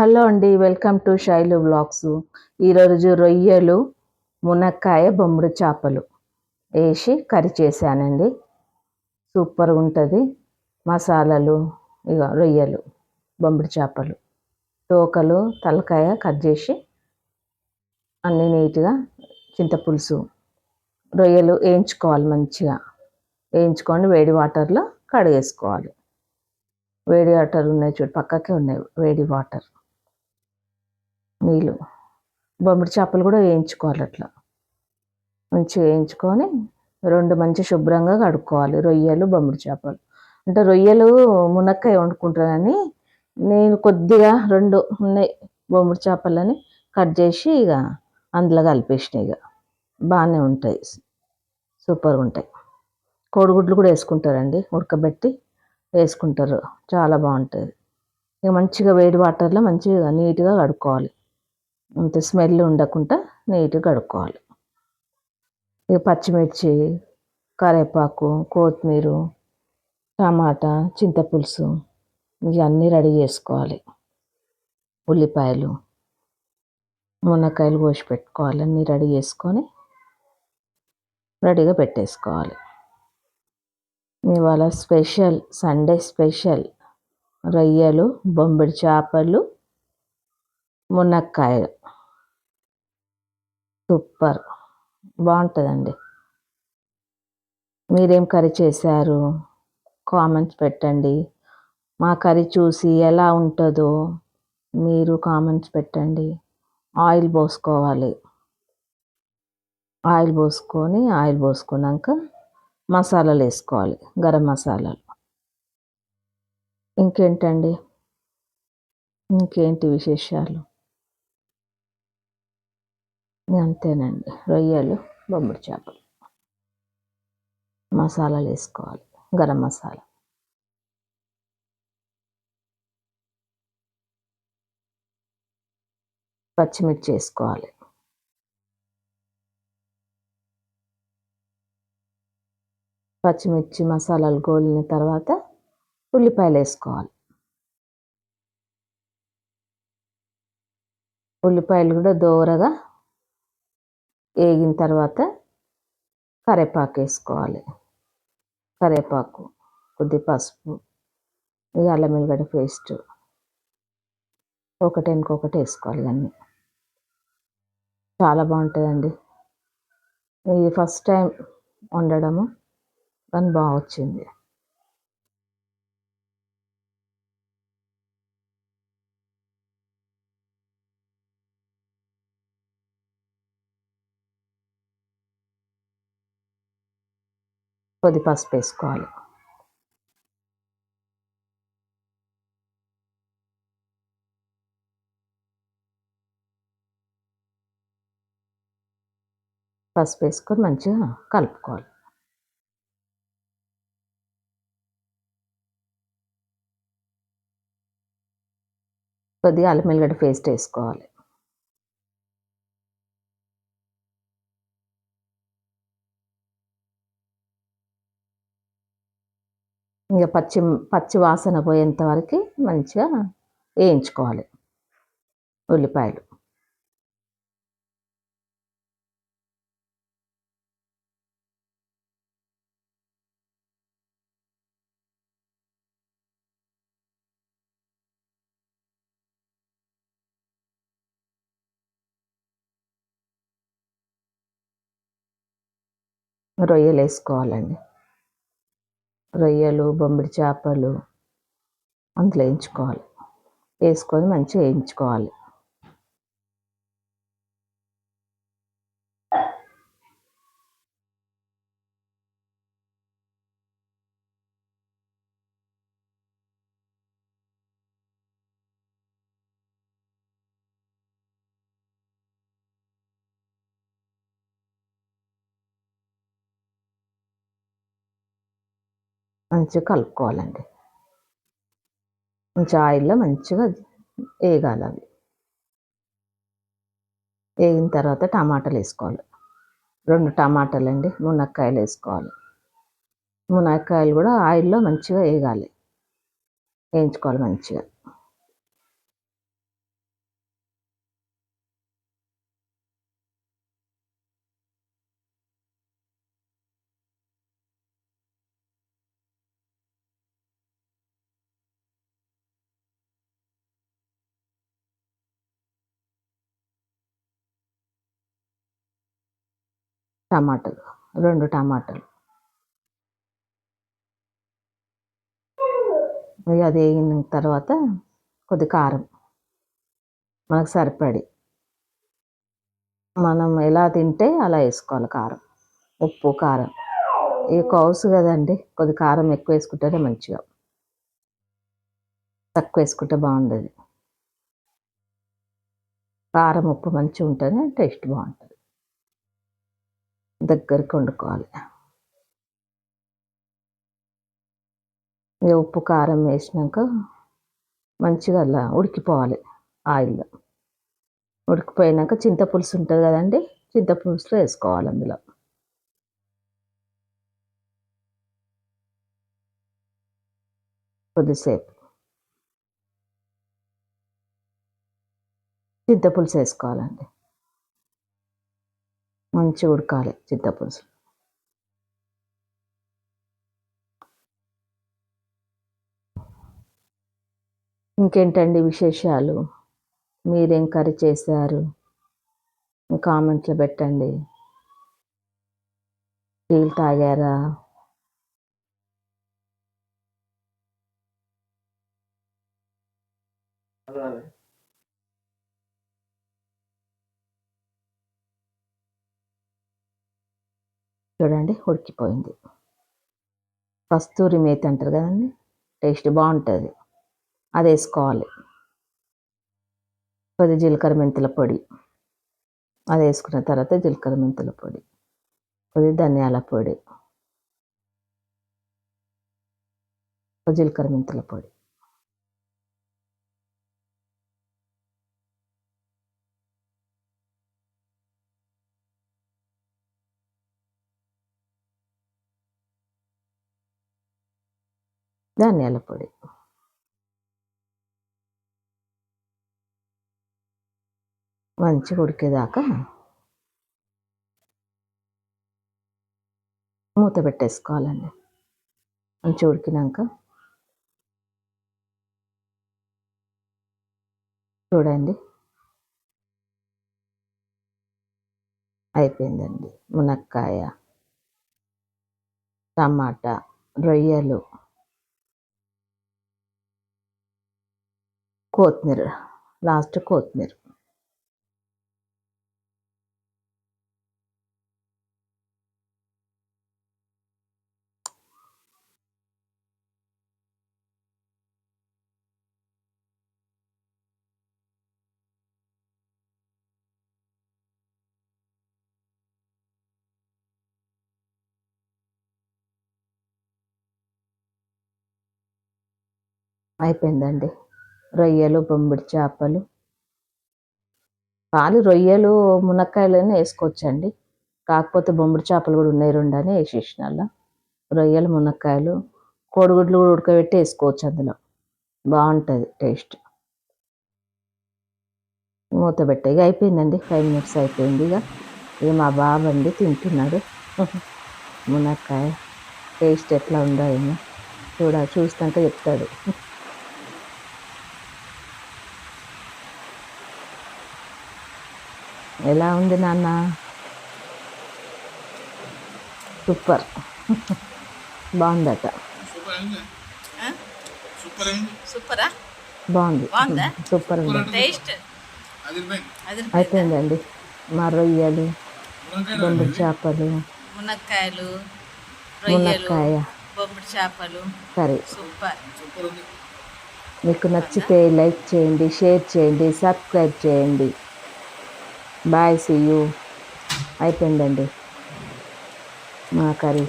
Hello అండి welcome to Shailu blogs ఈరోజు రొయ్యలు మునక్కాయ బొమ్మడి చేపలు వేసి కర్రీ చేశానండి. సూపర్గా ఉంటుంది. మసాలాలు ఇక రొయ్యలు బొమ్మిడి చేపలు తోకలు తలకాయ కట్ చేసి అన్నీ నీట్గా చింతపులుసు రొయ్యలు వేయించుకోవాలి మంచిగా. వేయించుకొని వేడి వాటర్లో కడిగేసుకోవాలి. వేడి వాటర్ ఉన్నాయి చూడు పక్కకే ఉన్నాయి వేడి వాటర్. నీళ్ళు. బొమ్మిడి చేపలు కూడా వేయించుకోవాలి అట్లా. మంచిగా వేయించుకొని రెండు మంచి శుభ్రంగా కడుక్కోవాలి. రొయ్యలు బొమ్మిడి చేపలు. అంటే రొయ్యలు మునక్కాయ వండుకుంటానని నేను కొద్దిగా రెండు ఉన్నాయి బొమ్మిడి చేపలని కట్ చేసి ఇక అందులో కలిపేసిన ఇక. బాగానే ఉంటాయి. సూపర్గా ఉంటాయి. కోడిగుడ్లు కూడా వేసుకుంటారండి. ఉడకబెట్టి వేసుకుంటారు. చాలా బాగుంటుంది ఇక మంచిగా వేడి వాటర్లో మంచిగా నీట్గా కడుక్కోవాలి. అంత స్మెల్ ఉండకుండా నీట్గా కడుక్కోవాలి. ఇక పచ్చిమిర్చి కరివేపాకు కొత్తిమీర టమాటా చింతపులుసు ఇవన్నీ రెడీ చేసుకోవాలి. ఉల్లిపాయలు మునక్కాయలు కోసి పెట్టుకోవాలి. అన్నీ రెడీ చేసుకొని రెడీగా పెట్టేసుకోవాలి. ఇవాళ స్పెషల్ సండే స్పెషల్ రొయ్యలు బొంబిడి చేపలు మునక్కాయ. సూపర్. బాగుంటుందండి. మీరేం కర్రీ చేశారు? కామెంట్స్ పెట్టండి. మా కర్రీ చూసి ఎలా ఉంటుందో మీరు కామెంట్స్ పెట్టండి. ఆయిల్ పోసుకోవాలి. ఆయిల్ పోసుకొని ఆయిల్ పోసుకున్నాక మసాలాలు వేసుకోవాలి. గరం మసాలాలు. ఇంకేంటండి? ఇంకేంటి విశేషాలు? అంతేనండి. రొయ్యలు బొమ్మిడి చేపలు. మసాలాలు వేసుకోవాలి. గరం మసాలా. పచ్చిమిర్చి వేసుకోవాలి. పచ్చిమిర్చి మసాలాలు గోలిన తర్వాత ఉల్లిపాయలు వేసుకోవాలి. ఉల్లిపాయలు కూడా దోరగా వేగిన తర్వాత కరివేపాకు వేసుకోవాలి. కరేపాకు కొద్ది పసుపు ఇక అల్లం వెల్లిగడ్డ పేస్ట్ ఒకటి ఇంకొకటి వేసుకోవాలి ఇవన్నీ. చాలా బాగుంటుందండి. ఇది ఫస్ట్ టైం వండడము కానీ బాగా వచ్చింది. కొద్ది పసుపు వేసుకోవాలి. పసుపు వేసుకొని మంచిగా కలుపుకోవాలి. కొద్దిగా అల్లం వెల్లిగడ్డ పేస్ట్ వేసుకోవాలి. ఇంకా పచ్చి పచ్చి వాసన పోయేంత వరకు మంచిగా వేయించుకోవాలి ఉల్లిపాయలు. రొయ్యలు వేసుకోవాలండి. రొయ్యలు బొమ్మిడి చేపలు అందులో వేయించుకోవాలి. వేసుకొని మంచిగా వేయించుకోవాలి. మంచిగా కలుపుకోవాలండి. మంచి ఆయిల్లో మంచిగా వేగాలి అవి. వేగిన తర్వాత టమాటాలు వేసుకోవాలి. రెండు టమాటాలు అండి మునక్కాయలు వేసుకోవాలి. మునక్కాయలు కూడా ఆయిల్లో మంచిగా వేగాలి. వేయించుకోవాలి మంచిగా. టమాటాలు రెండు టమాటాలు. ఇక అది వేగిన తర్వాత కొద్ది కారం మనకు సరిపడి. మనం ఎలా తింటే అలా వేసుకోవాలి కారం ఉప్పు కారం. ఈ కౌసు కదండి కొద్ది కారం ఎక్కువ వేసుకుంటేనే మంచిగా. తక్కువ వేసుకుంటే బాగుండదు. కారం ఉప్పు మంచిగా ఉంటేనే టేస్ట్ బాగుంటుంది. దగ్గరికి వండుకోవాలి. ఉప్పు కారం వేసినాక మంచిగా అలా ఉడికిపోవాలి ఆయిల్లో. ఉడికిపోయినాక చింతపులుసు ఉంటుంది కదండి చింతపులుసులో వేసుకోవాలి అందులో. కొద్దిసేపు చింతపులుసు వేసుకోవాలండి. మంచిగా ఉడకాలి చింతపులుసు ఇంకేంటండి విశేషాలు? మీరేం కర్రీ చేశారు? కామెంట్లో పెట్టండి. టీలు తాగారా? చూడండి ఉడికిపోయింది. కస్తూరి మేతి అంటారు కదండి టేస్ట్ బాగుంటుంది. అది వేసుకోవాలి. కొద్ది జీలకర్ర మెంతుల పొడి. అది వేసుకున్న తర్వాత జీలకర్ర మెంతుల పొడి. కొద్ది ధనియాల పొడి. జీలకర్ర మెంతుల పొడి. ధనియాల పొడి. మంచిగా ఉడికేదాకా మూత పెట్టేసుకోవాలండి. మంచిగా ఉడికినాక చూడండి. అయిపోయిందండి. మునక్కాయ టమాటా రొయ్యలు. కొత్తిమీర లాస్ట్ కొత్తిమీర. అయిపోయిందండి. రొయ్యలు బొమ్మిడి చేపలు. ఖాళీ రొయ్యలు మునక్కాయలనే వేసుకోవచ్చండి. కాకపోతే బొమ్మిడి చేపలు కూడా ఉన్నాయి రెండు అని వేసేసిన రొయ్యలు మునక్కాయలు కోడిగుడ్లు కూడా ఉడకబెట్టి వేసుకోవచ్చు అందులో. బాగుంటుంది టేస్ట్. మూత పెట్టే. ఇక అయిపోయిందండి. ఫైవ్ మినిట్స్ అయిపోయింది ఇక ఇక మా బాబండి తింటున్నాడు. మునక్కాయ టేస్ట్ ఎట్లా ఉందో ఏమో. చూడ చూస్తాక చెప్తాడు. ఎలా ఉంది నాన్న? సూపర్. బాగుందట. సూపర్? అయింది సూపర్ అయింది సూపరా బాగుంది. బాగుందా? సూపర్ ఉంది. టేస్ట్? అదిరిపోయింది అది అయిపోయిందండి. మా రొయ్యలు బొంబిడి చేపలు. మునక్కాయలు మునక్కాయ. బొమ్మిడి చేపలు. Curry super. మీకు నచ్చితే లైక్ చేయండి షేర్ చేయండి సబ్స్క్రైబ్ చేయండి. బాయ్ సీ యూ అయిపోయిందండి. మా కర్రీ.